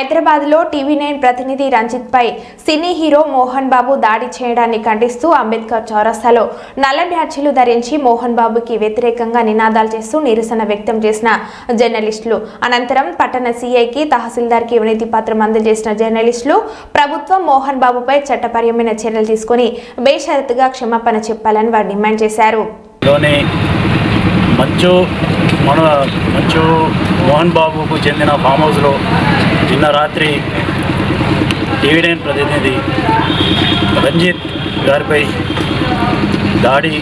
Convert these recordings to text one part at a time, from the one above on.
హైదరాబాద్లో TV nine ప్రతినిధి రంజిత్ పై సినీ హీరో మోహన్ బాబు దాడి చేయడాన్ని ఖండిస్తూ అంబేద్కర్ చౌరస్తాలో నల్ల బ్యాడ్జీలు ధరించి మోహన్ బాబుకి వ్యతిరేకంగా నినాదాలు చేస్తూ నిరసన వ్యక్తం చేసిన జర్నలిస్టులు. అనంతరం పట్టణ సీఐకి తహసీల్దార్కి వినతి పత్రం అందజేసిన జర్నలిస్టులు ప్రభుత్వం మోహన్ బాబుపై చట్టపరమైన చర్యలు తీసుకుని బేషరతుగా క్షమాపణ చెప్పాలని వారు డిమాండ్ చేశారు. మంచు మన మంచు మోహన్ బాబుకు చెందిన ఫామ్ హౌస్లో నిన్న రాత్రి టీవీ నైన్ ప్రతినిధి రంజిత్ గారిపై దాడి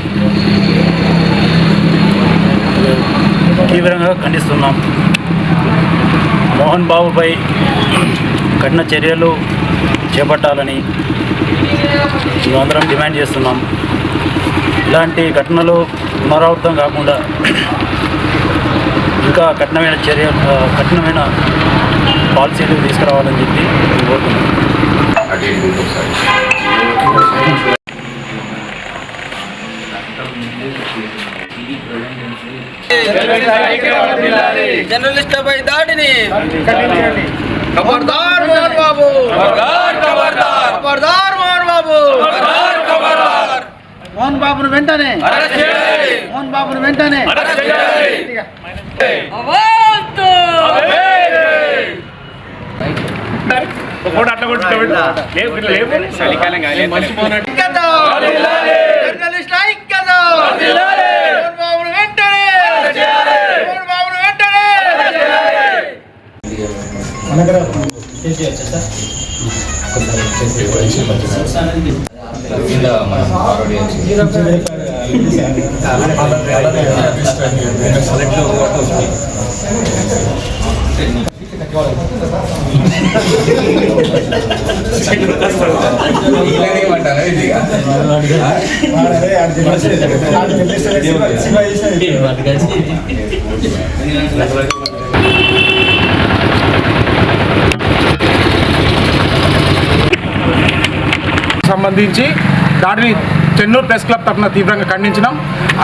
తీవ్రంగా ఖండిస్తున్నాం. మోహన్ బాబుపై కఠిన చర్యలు చేపట్టాలని మేమందరం డిమాండ్ చేస్తున్నాం. ఇలాంటి ఘటనలు పునరావృతం కాకుండా ఇంకా కఠినమైన చర్య కఠినమైన పాలసీలు తీసుకురావాలని చెప్పి మేము కోరుతున్నాం జర్నలిస్టులపై దాడిని ఖబర్దార్ మోహన్ బాబు. ఖబర్దార్ మోహన్ బాబు మోహన్ బాబును వెంటనే. మోహన్ బాబును వెంటనే. ఐక్యత! జర్నలిస్ట్ ఐక్యత! మోహన్ బాబును వెంటనే మోహన్ బాబును సంబంధించి దాడిని చెన్నూరు ప్రెస్ క్లబ్ తరఫున తీవ్రంగా ఖండించినాం.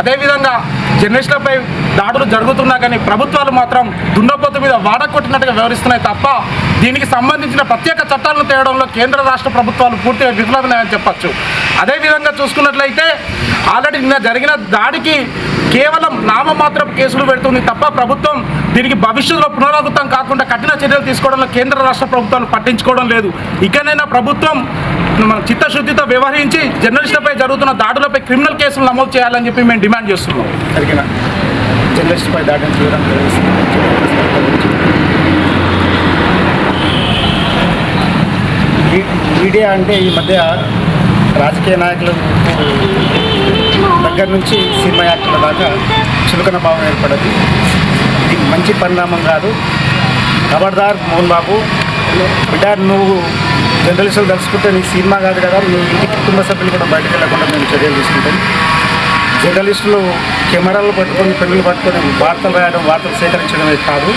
అదేవిధంగా జర్నలిస్టులపై దాడులు జరుగుతున్నా కానీ ప్రభుత్వాలు మాత్రం దున్నపోతు మీద వాడకొట్టినట్టుగా వ్యవహరిస్తున్నాయి తప్ప దీనికి సంబంధించిన ప్రత్యేక చట్టాలను తేవడంలో కేంద్ర రాష్ట్ర ప్రభుత్వాలు పూర్తిగా విఫలమైనాయని చెప్పచ్చు. అదేవిధంగా చూసుకున్నట్లయితే ఆల్రెడీ నిన్న జరిగిన దాడికి కేవలం నామమాత్రం కేసులు పెడుతుంది తప్ప ప్రభుత్వం దీనికి భవిష్యత్తులో పునరావృతం కాకుండా కఠిన చర్యలు తీసుకోవడంలో కేంద్ర రాష్ట్ర ప్రభుత్వాలు పట్టించుకోవడం లేదు. ఇకనైనా ప్రభుత్వం మన చిత్తశుద్ధితో వ్యవహరించి జర్నలిస్టులపై జరుగుతున్న దాడులపై క్రిమినల్ కేసులు నమోదు చేయాలని చెప్పి మేము డిమాండ్ చేస్తున్నాం. జరిగిన జర్నలిస్ట్పై దాడిని తీవ్రంగా ఖండిస్తున్నాం. మీ- మీడియా అంటే ఈ మధ్య రాజకీయ నాయకుల దగ్గర నుంచి సినిమా యాక్టర్ల దాకా చులకన భావం ఏర్పడదు. ఇది మంచి పరిణామం కాదు. ఖబర్దార్ మోహన్ బాబు బిడ్డ నువ్వు జర్నలిస్టులు తలుచుకుంటే నీ సినిమా కాదు కదా నువ్వు ఇంటి కుటుంబ సభ్యులు కూడా బయటకు వెళ్ళకుండా మేము చర్యలు తీసుకుంటాం. జర్నలిస్టులు కెమెరాలు పట్టుకొని పెన్నులు పట్టుకొని వార్తలు రాయడం వార్తలు సేకరించడమే కాదు.